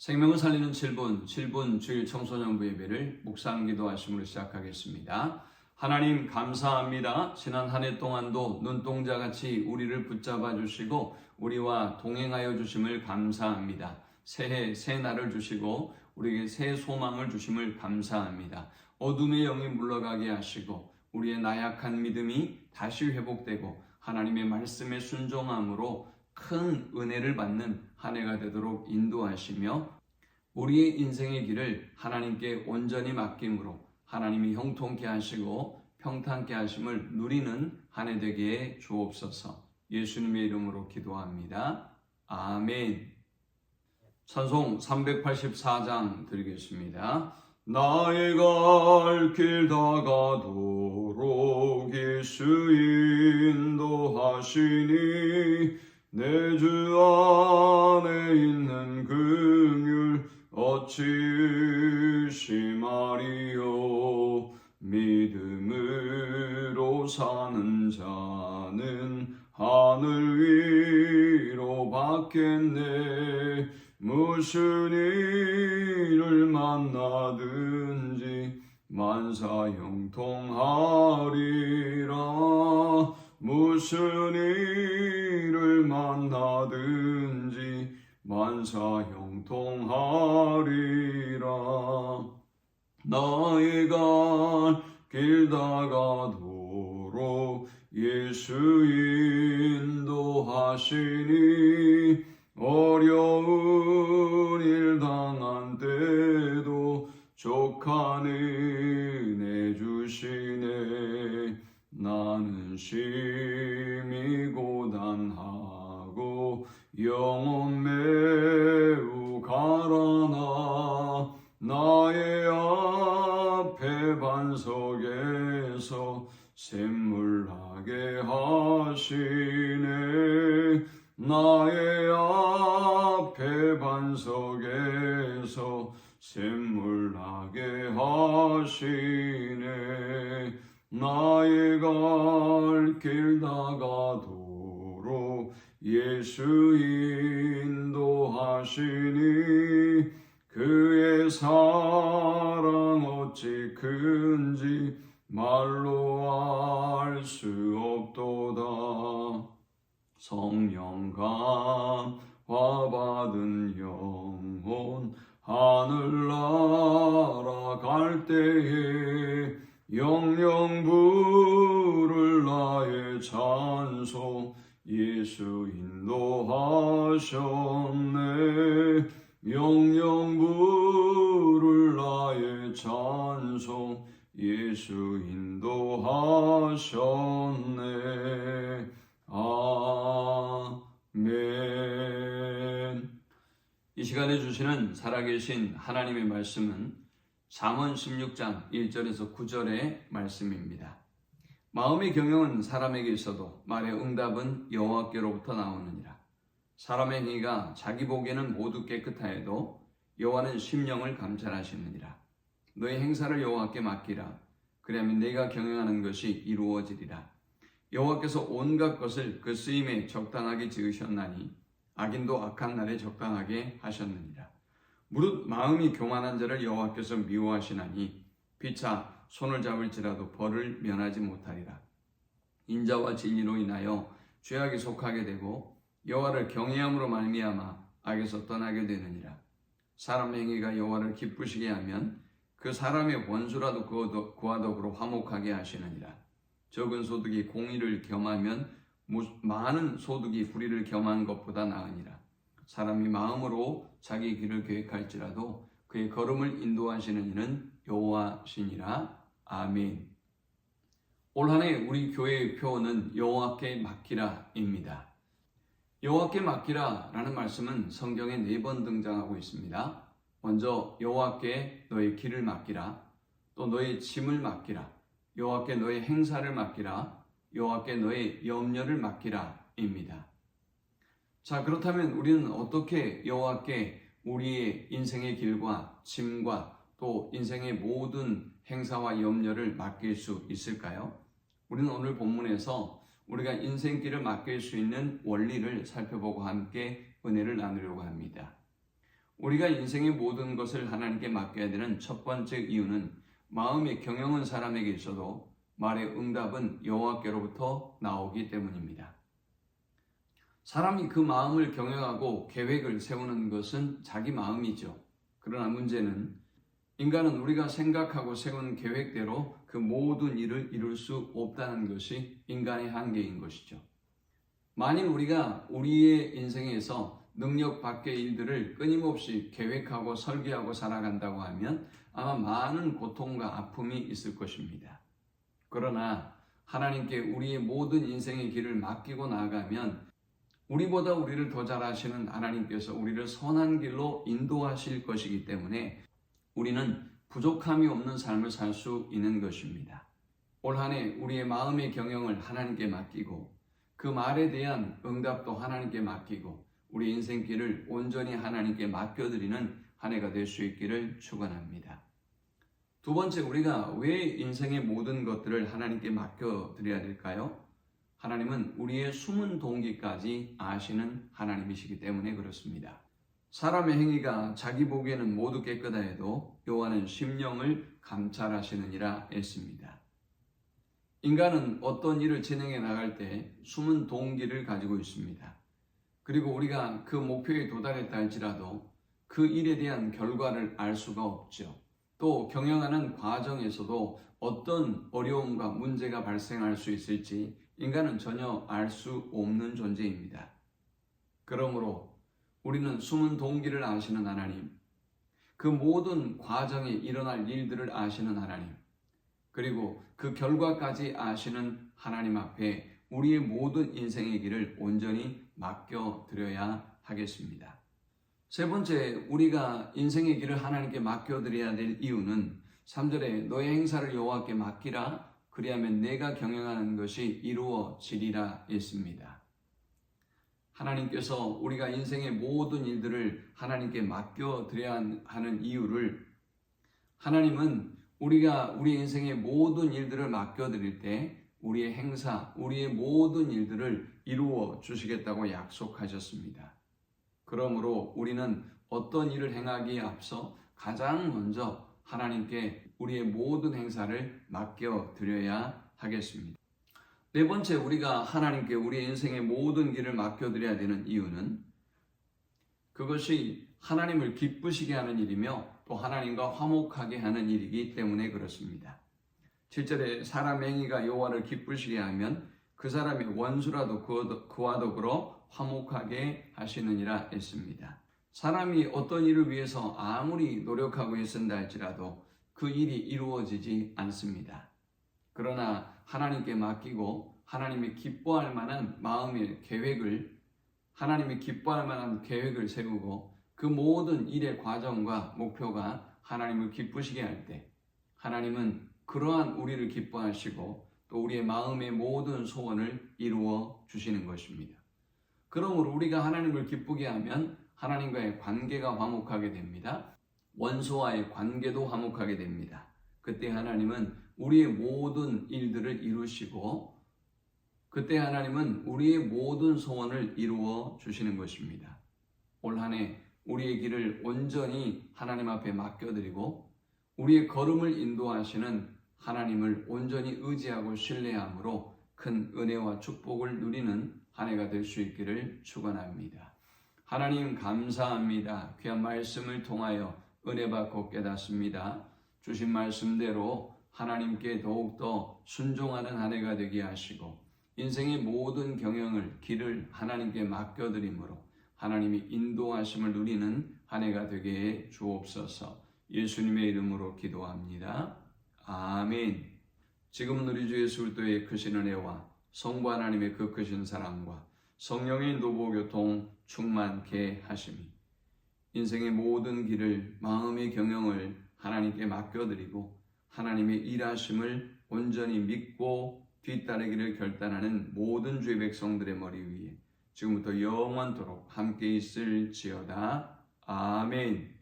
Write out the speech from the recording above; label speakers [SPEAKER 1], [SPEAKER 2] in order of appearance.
[SPEAKER 1] 생명을 살리는 7분, 7분 주일 청소년부 예배를 묵상 기도하심으로 시작하겠습니다. 하나님 감사합니다. 지난 한 해 동안도 눈동자 같이 우리를 붙잡아 주시고 우리와 동행하여 주심을 감사합니다. 새해 새 날을 주시고 우리에게 새 소망을 주심을 감사합니다. 어둠의 영이 물러가게 하시고 우리의 나약한 믿음이 다시 회복되고 하나님의 말씀에 순종함으로 큰 은혜를 받는 한 해가 되도록 인도하시며 우리의 인생의 길을 하나님께 온전히 맡김으로 하나님이 형통케 하시고 평탄케 하심을 누리는 한 해 되게 주옵소서. 예수님의 이름으로 기도합니다. 아멘. 찬송 384장 드리겠습니다. 나의 갈길 다가도록 예수 인도하시니 내주안 심하리요 믿음으로 사는 자는 하늘 위로 받겠네. 무슨 일 만나든지 만사 형통하리라. 나의 갈길 다가도록 예수 인도하시니 어려운 일 당한 때도 족한 은혜 주시네. 나는 심 반석에서 샘물나게 하시네. 나의 앞에 반석에서 샘물나게 하시네. 나의 갈길 다가도록 예수 인도하시니 그의 사랑 어찌 큰지 말로 알 수 없도다. 성령 감화 받은 예수 인도하셨네 아멘 이 시간에 주시는 살아계신 하나님의 말씀은 잠언 16장 1절에서 9절의 말씀입니다. 마음의 경영은 사람에게 있어도 말의 응답은 여호와께로부터 나오느니라. 사람의 행위가 자기 보기에는 모두 깨끗하여도 여호와는 심령을 감찰하시느니라. 너의 행사를 여호와께 맡기라. 그러면 내가 경영하는 것이 이루어지리라. 여호와께서 온갖 것을 그 쓰임에 적당하게 지으셨나니 악인도 악한 날에 적당하게 하셨느니라. 무릇 마음이 교만한 자를 여호와께서 미워하시나니 피차 손을 잡을지라도 벌을 면하지 못하리라. 인자와 진리로 인하여 죄악에 속하게 되고 여호와를 경외함으로 말미암아 악에서 떠나게 되느니라. 사람 행위가 여호와를 기쁘시게 하면 그 사람의 원수라도 그와 더불어 화목하게 하시느니라. 적은 소득이 공의를 겸하면 많은 소득이 불의를 겸한 것보다 나으니라. 사람이 마음으로 자기 길을 계획할지라도 그의 걸음을 인도하시는 이는 여호와시니라. 아멘. 올 한해 우리 교회의 표어는 여호와께 맡기라입니다. 여호와께 맡기라라는 말씀은 성경에 네 번 등장하고 있습니다. 먼저 여호와께 너의 길을 맡기라, 또 너의 짐을 맡기라, 여호와께 너의 행사를 맡기라, 여호와께 너의 염려를 맡기라입니다. 자, 그렇다면 우리는 어떻게 여호와께 우리의 인생의 길과 짐과 또 인생의 모든 행사와 염려를 맡길 수 있을까요? 우리는 오늘 본문에서 우리가 인생길을 맡길 수 있는 원리를 살펴보고 함께 은혜를 나누려고 합니다. 우리가 인생의 모든 것을 하나님께 맡겨야 되는 첫 번째 이유는 마음의 경영은 사람에게 있어도 말의 응답은 여호와께로부터 나오기 때문입니다. 사람이 그 마음을 경영하고 계획을 세우는 것은 자기 마음이죠. 그러나 문제는 인간은 우리가 생각하고 세운 계획대로 그 모든 일을 이룰 수 없다는 것이 인간의 한계인 것이죠. 만일 우리가 우리의 인생에서 능력 밖의 일들을 끊임없이 계획하고 설계하고 살아간다고 하면 아마 많은 고통과 아픔이 있을 것입니다. 그러나 하나님께 우리의 모든 인생의 길을 맡기고 나아가면 우리보다 우리를 더 잘 아시는 하나님께서 우리를 선한 길로 인도하실 것이기 때문에 우리는 부족함이 없는 삶을 살 수 있는 것입니다. 올 한 해 우리의 마음의 경영을 하나님께 맡기고 그 말에 대한 응답도 하나님께 맡기고 우리 인생길을 온전히 하나님께 맡겨드리는 한 해가 될 수 있기를 축원합니다. 두 번째 우리가 왜 인생의 모든 것들을 하나님께 맡겨드려야 될까요? 하나님은 우리의 숨은 동기까지 아시는 하나님이시기 때문에 그렇습니다. 사람의 행위가 자기 보기에는 모두 깨끗하 해도 여호와는 심령을 감찰하시느니라 했습니다. 인간은 어떤 일을 진행해 나갈 때 숨은 동기를 가지고 있습니다. 그리고 우리가 그 목표에 도달했다 할지라도 그 일에 대한 결과를 알 수가 없죠. 또 경영하는 과정에서도 어떤 어려움과 문제가 발생할 수 있을지 인간은 전혀 알 수 없는 존재입니다. 그러므로 우리는 숨은 동기를 아시는 하나님, 그 모든 과정에 일어날 일들을 아시는 하나님, 그리고 그 결과까지 아시는 하나님 앞에 우리의 모든 인생의 길을 온전히 맡겨드려야 하겠습니다. 세 번째, 우리가 인생의 길을 하나님께 맡겨드려야 될 이유는 3절에 너의 행사를 여호와께 맡기라 그리하면 내가 경영하는 것이 이루어지리라 했습니다. 하나님께서 우리가 인생의 모든 일들을 하나님께 맡겨드려야 하는 이유를 하나님은 우리가 우리 인생의 모든 일들을 맡겨드릴 때 우리의 행사, 우리의 모든 일들을 이루어 주시겠다고 약속하셨습니다. 그러므로 우리는 어떤 일을 행하기에 앞서 가장 먼저 하나님께 우리의 모든 행사를 맡겨 드려야 하겠습니다. 네 번째, 우리가 하나님께 우리 인생의 모든 길을 맡겨 드려야 되는 이유는 그것이 하나님을 기쁘시게 하는 일이며 또 하나님과 화목하게 하는 일이기 때문에 그렇습니다. 7절에 사람 행위가 여호와를 기쁘시게 하면 그 사람이 원수라도 그와 더불어 화목하게 하시느니라 했습니다. 사람이 어떤 일을 위해서 아무리 노력하고 있은다 할지라도 그 일이 이루어지지 않습니다. 그러나 하나님께 맡기고 하나님이 기뻐할 만한 마음의 계획을 하나님이 기뻐할 만한 계획을 세우고 그 모든 일의 과정과 목표가 하나님을 기쁘시게 할 때 하나님은 그러한 우리를 기뻐하시고 또 우리의 마음의 모든 소원을 이루어 주시는 것입니다. 그러므로 우리가 하나님을 기쁘게 하면 하나님과의 관계가 화목하게 됩니다. 원수와의 관계도 화목하게 됩니다. 그때 하나님은 우리의 모든 일들을 이루시고 그때 하나님은 우리의 모든 소원을 이루어 주시는 것입니다. 올 한 해 우리의 길을 온전히 하나님 앞에 맡겨드리고 우리의 걸음을 인도하시는 하나님을 온전히 의지하고 신뢰함으로 큰 은혜와 축복을 누리는 한 해가 될 수 있기를 축원합니다. 하나님 감사합니다. 귀한 말씀을 통하여 은혜 받고 깨닫습니다. 주신 말씀대로 하나님께 더욱더 순종하는 한 해가 되게 하시고 인생의 모든 경영을 길을 하나님께 맡겨드림으로 하나님이 인도하심을 누리는 한 해가 되게 해 주옵소서 예수님의 이름으로 기도합니다. 아멘. 지금은 우리 주 예수 그리스도의 크신 은혜와 성부 하나님의 그 크신 사랑과 성령의 노보교통 충만케 하심이 인생의 모든 길을 마음의 경영을 하나님께 맡겨드리고 하나님의 일하심을 온전히 믿고 뒤따르기를 결단하는 모든 주의 백성들의 머리 위에 지금부터 영원토록 함께 있을지어다. 아멘.